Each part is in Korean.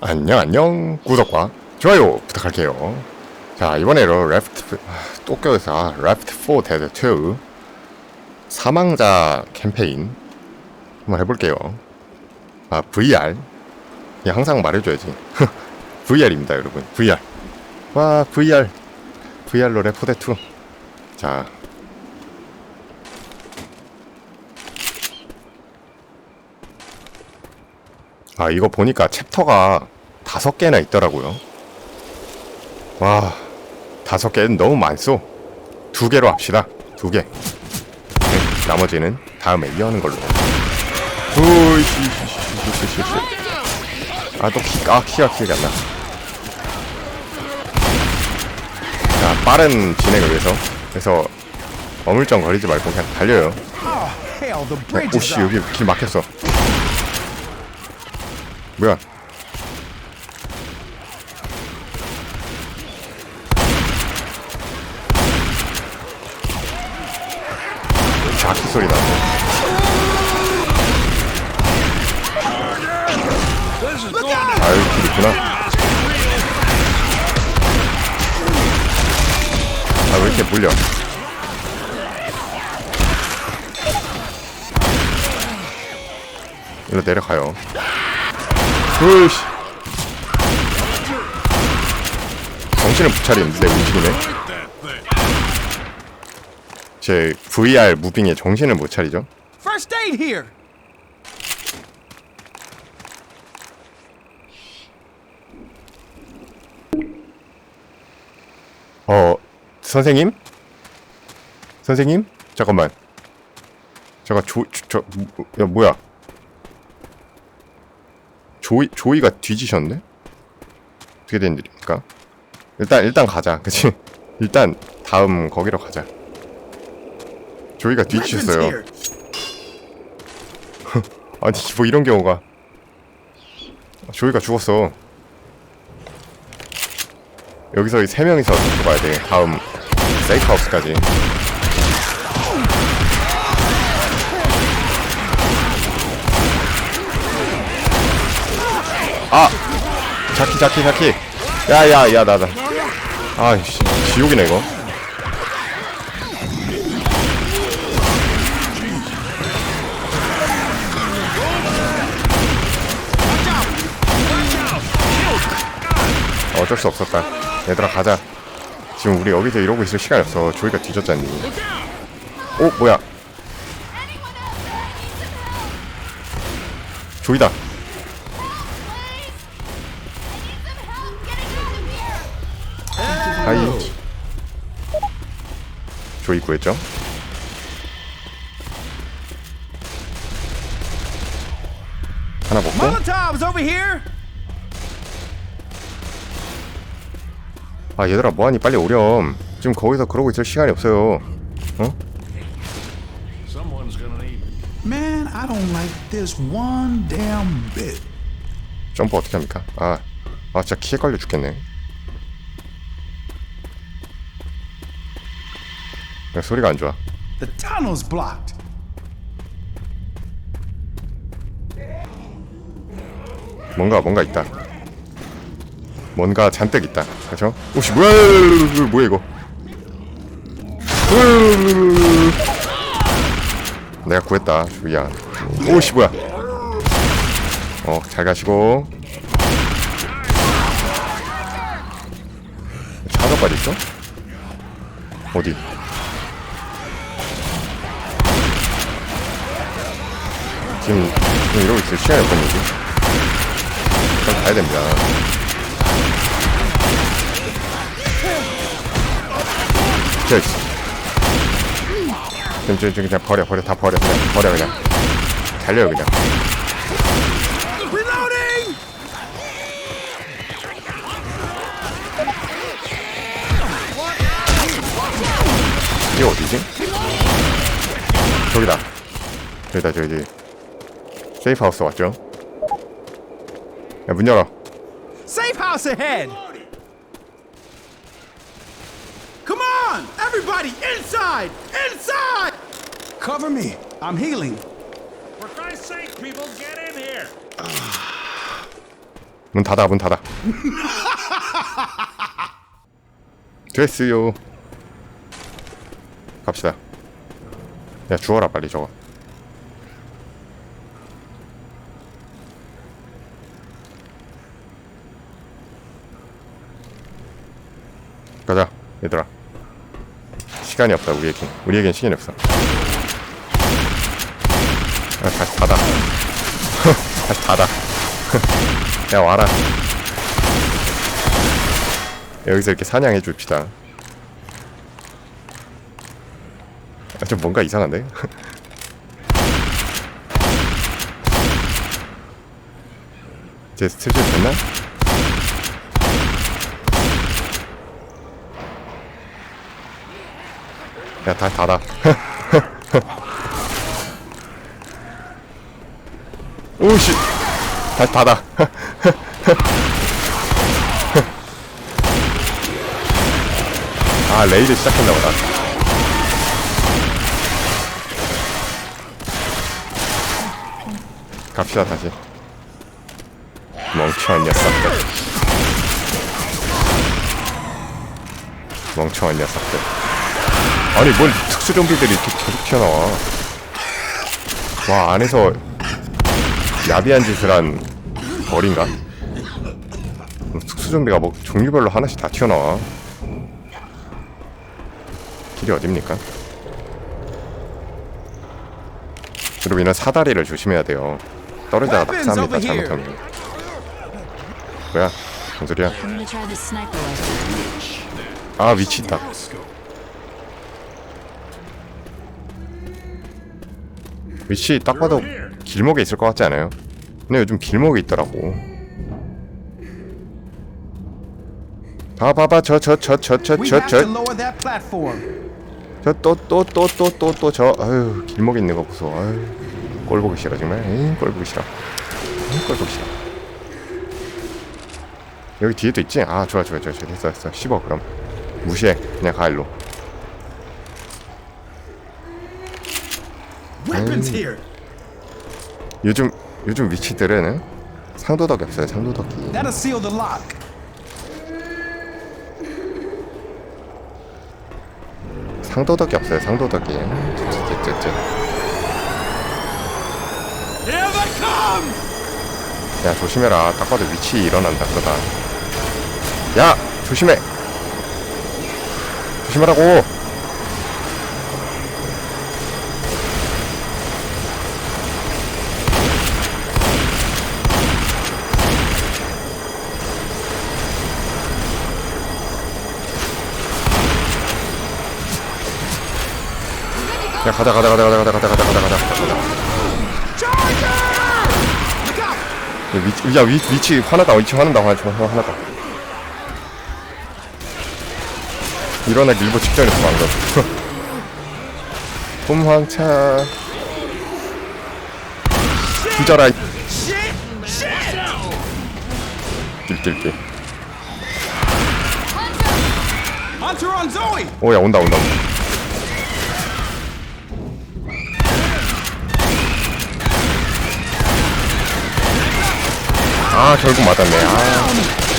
안녕 안녕. 구독과 좋아요 부탁할게요. 자 이번에는 레프트 아, 또 껴서 아, 레프트 4 데드 2 사망자 캠페인 한번 해볼게요. 아 VR 이 항상 말해줘야지. VR입니다 여러분. VR 와 VR VR로 레포데 2자 아 이거 보니까 챕터가 다섯 개나 있더라고요. 와 다섯 개는 너무 많소. 두 개로 합시다. 두 개. 네, 나머지는 다음에 이어하는 걸로. 아또 키, 아 키가 기억이 안 나. 자 빠른 진행을 위해서 그래서 어물쩡 거리지 말고 그냥 달려요. Is 오씨. 여기 길 막혔어. 뭐야? 자키 소리 나네. 아유 길 있구나. 아 왜 이렇게 물려? 일로 내려가요. 으이씨. 정신을 못 차리는데, 내 움직임에. 제 VR 무빙에 정신을 못 차리죠? First aid here. 어, 선생님? 선생님? 잠깐만. 잠깐, 조, 조, 저, 뭐, 야, 뭐야. 조이, 조이가 뒤지셨네? 어떻게 된 일입니까? 일단, 일단 가자. 그치? 일단, 다음 거기로 가자. 조이가 뒤지셨어요. 아니, 뭐 이런 경우가. 조이가 죽었어. 여기서 이 세 명이서 가야 돼. 다음 세이크하우스까지. 아! 자키 자키 자키. 야야 야 나다. 아이씨 지옥이네 이거. 어쩔 수 없었다. 얘들아 가자. 지금 우리 여기서 이러고 있을 시간이 없어. 조이가 뒤졌잖니. 오 뭐야? 조이다. 하이. 조이 구했죠? 하나 먹고 Molotovs over here. 아 얘들아 뭐하니 빨리 오렴 지금 거기서 그러고 있을 시간이 없어요 어? Someone's gonna need Man, I don't like this one damn bit. 점프 어떻게 합니까? 아, 아 진짜 키에 걸려 죽겠네 야, 소리가 안 좋아 The tunnel's blocked. 뭔가 뭔가 있다 뭔가 잔뜩 있다 그쵸? 오씨 뭐야 뭐야 이거 내가 구했다 주희야 오씨 뭐야 어잘 가시고 차가까지 있어? 어디? 지금, 지금 이러고 있을 시간이 없던 거지? 일단 가야 됩니다. 저 있어. 지금, 지금, 지금 그냥 버려, 버려, 다 버려, 그냥 버려, 그냥. 달려요, 그냥. 이게 어디지? 저기다. 저기다, 저기. 세이프 하우스 왔죠? 야, 문 열어. Safe house ahead. Come on, everybody, inside, inside. Cover me. I'm healing. For Christ's sake, people, get in here! 문 닫아 문 닫아 됐어요 갑시다 야 주워라 빨리 저거 가자 얘들아. 시간이 없다. 우리에겐 우리에겐 시간이 없어. 아, 다시 닫아. 다시 닫아. 야 와라. 여기서 이렇게 사냥해 줍시다. 아, 좀 뭔가 이상한데? 제 슬슬 됐나? 야 다시 닫아. 오씨. 다시 닫아. 아 레이드 시작했나 보다. 갑시다 다시. 멍청한 녀석들 멍청한 녀석들 아니 뭔 특수 좀비들이 이렇게 계속 튀어나와. 와 안에서 야비한 짓을 한 벌인가? 음, 특수 좀비가 뭐 종류별로 하나씩 다 튀어나와. 길이 어딥니까? 그리고 이런 사다리를 조심해야 돼요. 떨어지다가 낙사합니다 잘못하면. 뭐야? 무슨 소리야. 아 위치 있다 위치 딱 봐도 길목에 있을 것 같지 않아요? 근데 요즘 길목에 있더라고. 봐봐봐 저 저 저 저저 We have to 저저. lower that platform. 저또 또 또 또 또 또 저. 아유 길목에 있는 거 보소. 아유 꼴 보기 싫어 정말. 에이 꼴 보기 싫어. 에이, 꼴 보기 싫어. 여기 뒤에도 있지? 아 좋아 좋아. 좋아. 됐어 됐어. 씹어 그럼. 무시해. 그냥 가 일로 Here. 요즘 요즘 위치들은 상도덕이 없어요 상도덕이 That'll seal the lock. 상도덕이 없어요 상도덕이 쯧쯧쯧쯧. Here they come! 야 조심해라 딱 봐도 위치 일어난다 그러다 야 조심해 조심하라고 야 가자 가자 가자 가자 가자 가자 가자 가자 가자. 야, 위치, 야 위, 위치 화나다 위치 화난다 화, 화, 화나다. 일어나기 일보 직전이었어 방금 봄황차. 뒤져라 Zoe! 오야 온다 온다 온다 아 결국 맞았네 아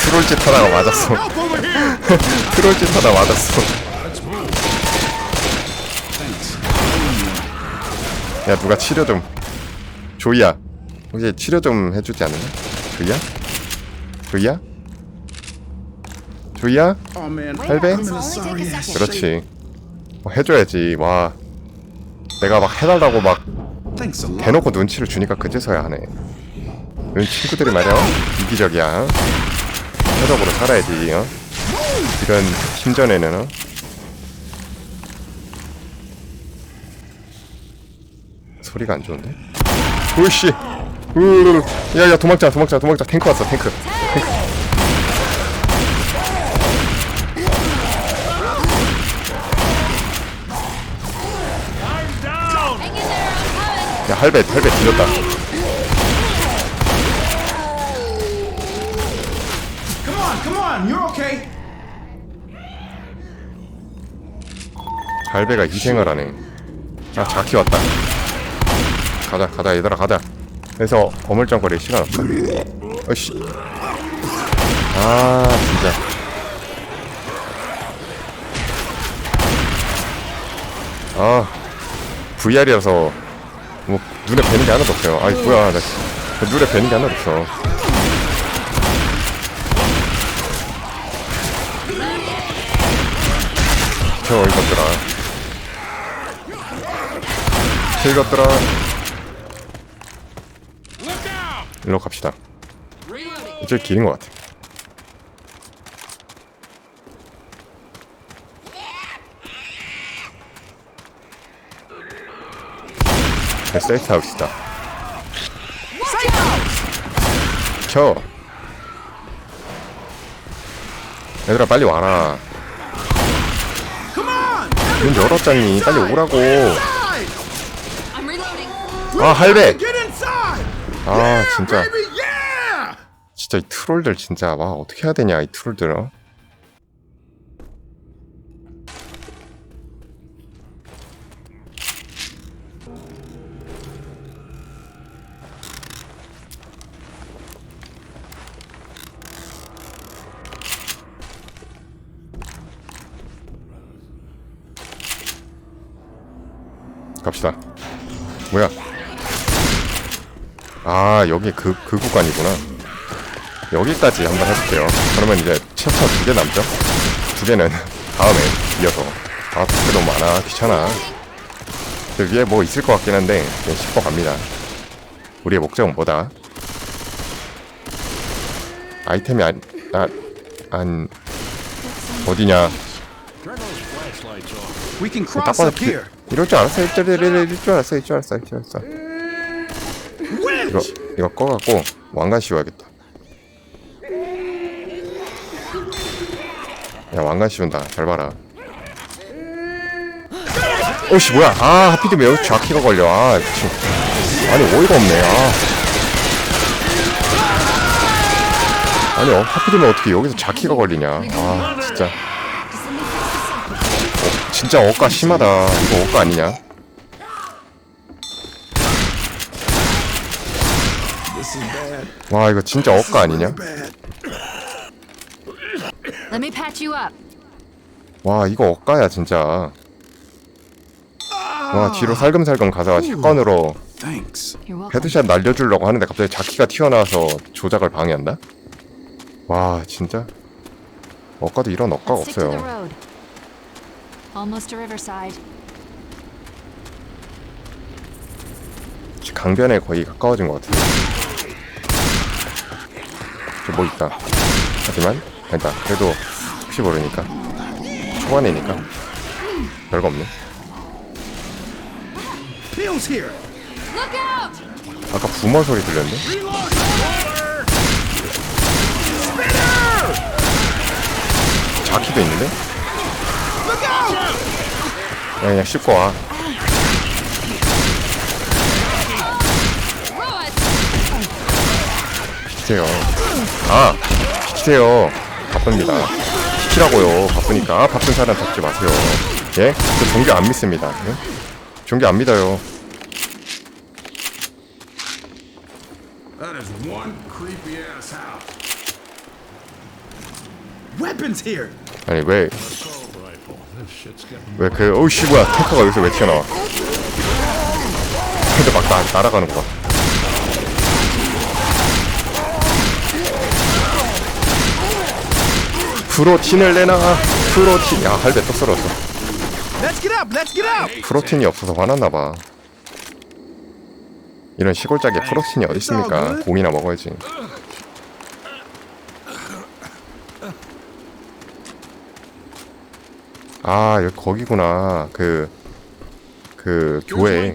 트롤짓 하다가 맞았어! 트롤짓 하다 맞았어 야 누가 치료 좀 조이야 혹시 치료 좀 해주지 않느냐 조이야? 조이야? 조이야? 할배? 그렇지 뭐 해줘야지 와 내가 막 해달라고 막. 대놓고 눈치를 주니까 그제서야 하네 넌 친구들이 말이야 어? 이기적이야 협력으로 살아야지 어? 이런 힘전에는 어? 소리가 안 좋은데? 오씨 으르르 야야 도망자 도망자 도망자 탱크 왔어 탱크 coming. 야 할배 할배 뒤졌다 Come on, come on, you're okay. 할배가 희생을 하네 아 자키 왔다 가자 가자 얘들아 가자 그래서 어물쩡거릴 시간 없다 어씨. 아 진짜. 아 VR이라서 뭐 눈에 뵈는 게 하나도 없어요. 아이 뭐야 나 눈에 뵈는 게 하나도 없어. 저 이것들아. 저 이것들아. 일로 갑시다. 이쪽 길인 것 같아. 네, 세이트 하우스다. 켜. 얘들아 빨리 와라. 문 열었잖니. 빨리 오라고. 아 할배. 아 진짜. 진짜 이 트롤들 진짜 와 어떻게 해야 되냐 이 트롤들 어? 갑시다 뭐야 아 여기 그, 그 구간이구나 여기까지 한번 해볼게요. 그러면 이제 챕터 두 개 남죠? 두 개는 다음에 이어서. 아, 두개 너무 많아. 귀찮아. 저 위에 뭐 있을 것 같긴 한데, 그냥 짚어 갑니다. 우리의 목적은 뭐다? 아이템이 안, 아, 안, 어디냐. We can 딱 cross up here. 이럴 줄 알았어. 이럴 줄 알았어. 이럴 줄 알았어. 이럴 줄 알았어. 이거! 이거 꺼갖고 왕관 씌워야겠다. 야 왕관 씌운다. 잘 봐라. 어씨 뭐야? 아 하필이면 여기 좌키가 걸려. 아 미친. 아니 어이가 없네. 아. 아니 어, 하필이면 어떻게 여기서 좌키가 걸리냐. 아 진짜. 어, 진짜 억까 심하다. 이거 억까 아니냐? 와 이거 진짜 억까 아니냐? Bad. Let me patch you up. 와 이거 억까야 진짜 와 뒤로 살금살금 가다가 샷건으로 Thanks. You're welcome. 헤드샷 날려주려고 하는데 갑자기 자키가 튀어나와서 조작을 방해한다? 와 진짜 억까도 이런 억까가 Let's stick to the 없어요 road. Almost to Riverside. 강변에 거의 가까워진 것 같아요 저 뭐 있다 하지만 일단 그래도 혹시 모르니까 초반이니까 별거 없네! 아까 부모 소리 들렸는데? 자키도 있는데? 야, 그냥 씹고 와. 비키세요. 아, 비키세요. 바쁩니다. 비키라고요. 바쁘니까. 아, 바쁜 사람 잡지 마세요. 예? 저 종교 안 믿습니다. 예? 종교 안 믿어요. 아니, 왜, 왜 그, 어우씨, 뭐야. 탱커가 여기서 왜 튀어나와. 근데 막 나, 날아가는 거 봐. 프로틴을 내놔. 프로틴. 야, 할배 또 썰었어. 프로틴이 없어서 화났나봐. 이런 시골짝에 프로틴이 어디 있습니까? 공이나 먹어야지. 아, 여기 거기구나. 그, 그, 교회.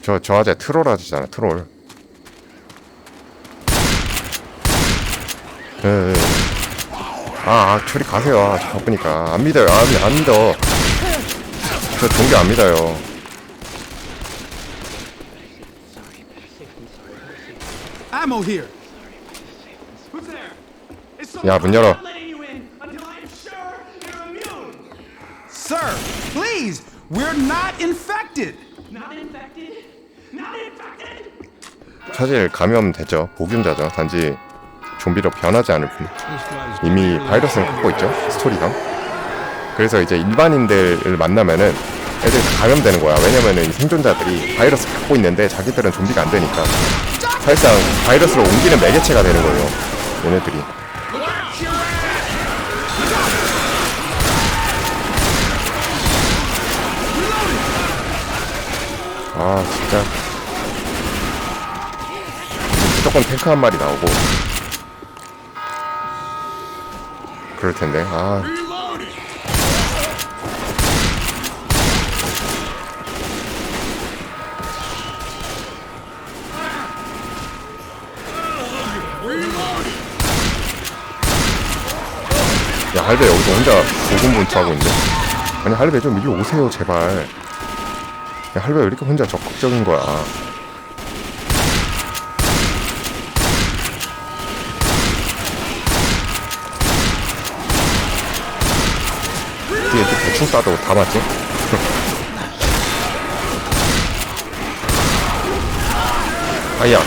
저, 저 아재 트롤 아저씨잖아, 트롤. 예, 예. 아, 아, 저리 가세요. 아, 저 바쁘니까. 안 믿어요. 안, 안 믿어. 저 종교 안 믿어요. 야, 문 열어. Sir, please. We're not infected. Not infected? Not infected? 사실 감염됐죠. 복균자죠. 단지 좀비로 변하지 않을 뿐. 이미 바이러스는 갖고 있죠. 스토리상. 그래서 이제 일반인들을 만나면은 애들이 다 감염되는 거야. 왜냐면은 이 생존자들이 바이러스 갖고 있는데 자기들은 좀비가 안 되니까. 사실상 바이러스를 옮기는 매개체가 되는 거예요. 얘네들이. 아 진짜 무조건 탱크 한 마리 나오고 그럴 텐데. 아. 야 할배 여기서 혼자 고군분투하고 있는데 아니 할배 좀 이리 오세요 제발. 야 할배 왜 이렇게 혼자 적극적인 거야 뒤에 이렇게 대충 쏴도 다 맞지? 아야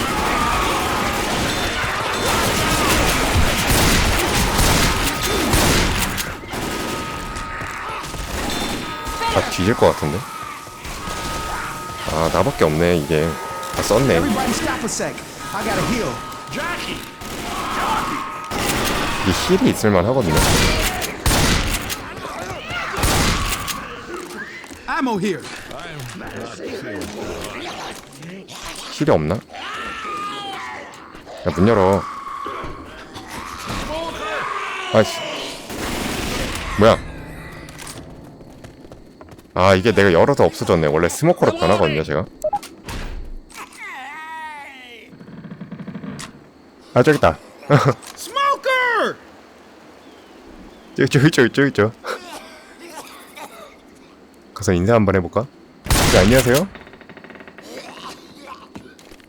다 뒤질 것 같은데? 아 나밖에 없네 이게 다 썼네. 이 힐이 있을만 하거든요 Ammo here. 힐이 없나? 야 문 열어. 아이씨. 뭐야? 아 이게 내가 열어서 없어졌네. 원래 스모커로 변하거든요 제가. 아 저기 있다! 저기 저기 저기 저기 저 가서 인사 한번 해볼까? 네, 안녕하세요.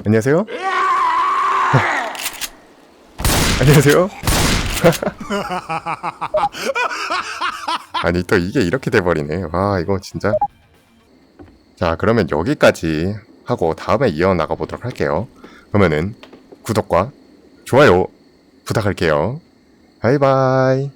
안녕하세요? 안녕하세요? 아니 또 이게 이렇게 돼버리네. 와 이거 진짜. 자 그러면 여기까지 하고 다음에 이어나가 보도록 할게요. 그러면은 구독과 좋아요 부탁할게요. 바이바이